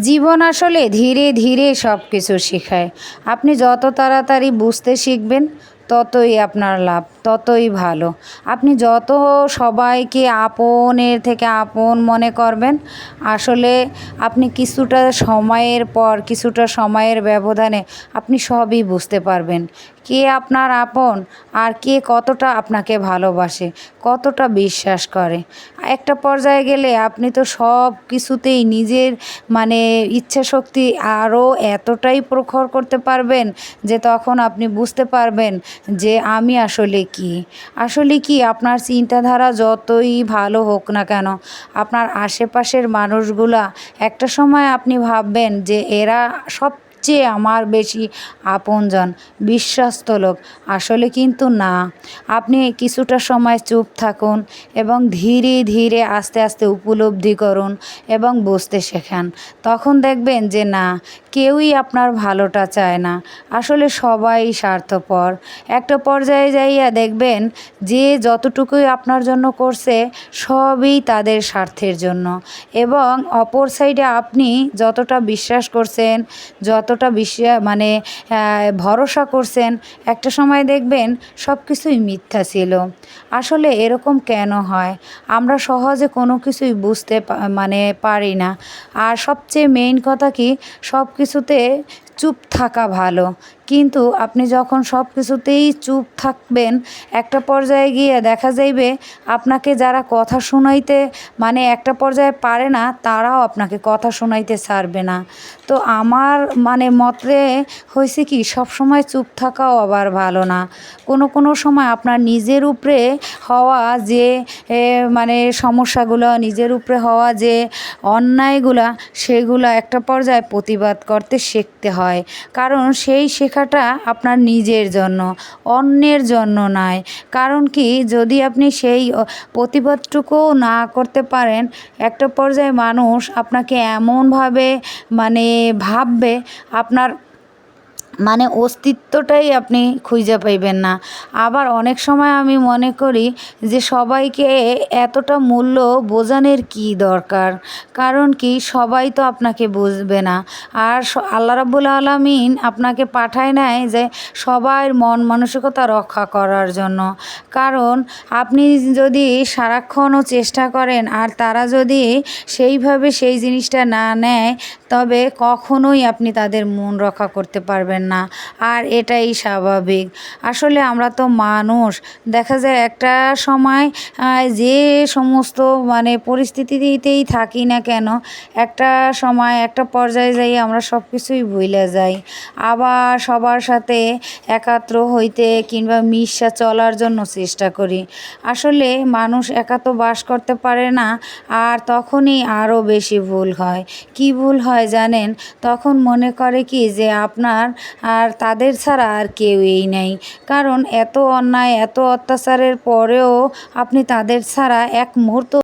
জীবন আসলে ধীরে ধীরে সব কিছু শেখায়। আপনি যত তাড়াতাড়ি বুঝতে শিখবেন, ততই আপনার লাভ, ততই ভালো। আপনি যত সবাইকে আপনের থেকে আপন মনে করবেন, আসলে আপনি কিছুটা সময়ের পর, কিছুটা সময়ের ব্যবধানে আপনি সবই বুঝতে পারবেন। কে আপনার আপন আর কে কতটা আপনাকে ভালোবাসে, কতটা বিশ্বাস করে। একটা পর্যায়ে গেলে আপনি তো সব কিছুতেই নিজের মানে ইচ্ছা শক্তি আরও এতটাই প্রখর করতে পারবেন যে তখন আপনি বুঝতে পারবেন যে আমি আসলে কি। আসলে কি আপনার চিন্তাধারা যতই ভালো হোক না কেন, আপনার আশেপাশের মানুষগুলা একটা সময় আপনি ভাববেন যে এরা সব চেয়ে আমার বেশি আপনজন, বিশ্বস্ত লোক। আসলে কিন্তু না। আপনি কিছুটা সময় চুপ থাকুন এবং ধীরে ধীরে আস্তে আস্তে উপলব্ধি করুন এবং বুঝতে শেখান। তখন দেখবেন যে না কেউই আপনার ভালোটা চায় না। আসলে সবাই স্বার্থপর। একটা পর্যায়ে যাইয়া দেখবেন যে যতটুকুই আপনার জন্য করছে, সবই তাদের স্বার্থের জন্য। এবং অপর সাইডে আপনি যতটা বিশ্বাস করছেন, যতটা বিশ্বাস মানে ভরসা করছেন, একটা সময় দেখবেন সব কিছুই মিথ্যা ছিল। আসলে এরকম কেন হয়? আমরা সহজে কোনো কিছুই বুঝতে মানে পারি না। আর সবচেয়ে মেইন কথা কি? সব কিছুতে চুপ থাকা ভালো। কিন্তু আপনি যখন সব কিছুতেই চুপ থাকবেন, একটা পর্যায়ে গিয়ে দেখা যাইবে আপনাকে যারা কথা শোনাইতে মানে একটা পর্যায়ে পারে না, তারাও আপনাকে কথা শোনাইতে ছাড়বে না। তো আমার মানে মতে হয়েছে কি সব সময় চুপ থাকাও আবার ভালো না। কোনো কোনো সময় আপনার নিজের উপরে হওয়া যে মানে সমস্যাগুলো, নিজের উপরে হওয়া যে অন্যায়গুলা, সেগুলো একটা পর্যায়ে প্রতিবাদ করতে শিখতে হয়। কারণ সেই শেখাটা আপনার নিজের জন্য, অন্যের জন্য নয়। কারণ কি, যদি আপনি সেই প্রতিবাদটুকুও না করতে পারেন, একটা পর্যায়ে মানুষ আপনাকে এমনভাবে মানে ভাববে, আপনার মানে অস্তিত্বটাই আপনি খুঁজে পাইবেন না। আবার অনেক সময় আমি মনে করি যে সবাইকে এতটা মূল্য বোঝানোর কী দরকার? কারণ কি সবাই তো আপনাকে বুঝবে না। আর আল্লাহ রাবুল আলমিন আপনাকে পাঠায় নেয় যে সবার মন মানসিকতা রক্ষা করার জন্য। কারণ আপনি যদি সারাক্ষণও চেষ্টা করেন আর তারা যদি সেইভাবে সেই জিনিসটা না নেয়, তবে কখনোই আপনি তাদের মন রক্ষা করতে পারবেন না, আর এটাই স্বাভাবিক। আসলে আমরা তো মানুষ। দেখা যায় একটা সময় যে সমস্ত মানে পরিস্থিতিতেই থাকি না কেন, একটা সময়, একটা পর্যায়ে যাই আমরা সব কিছুই ভুলে যাই। আবার সবার সাথে একাত্র হইতে কিংবা মিশা চলার জন্য চেষ্টা করি। আসলে মানুষ একা তো বাস করতে পারে না, আর তখনই আরও বেশি ভুল হয়। কি ভুল হয় জানেন? তখন মনে করে কি যে আপনার আর তাদের ছাড়া আর কেউই নেই। কারণ এত অন্যায়, এত অত্যাচারের পরেও আপনি তাদের ছাড়া এক মুহূর্ত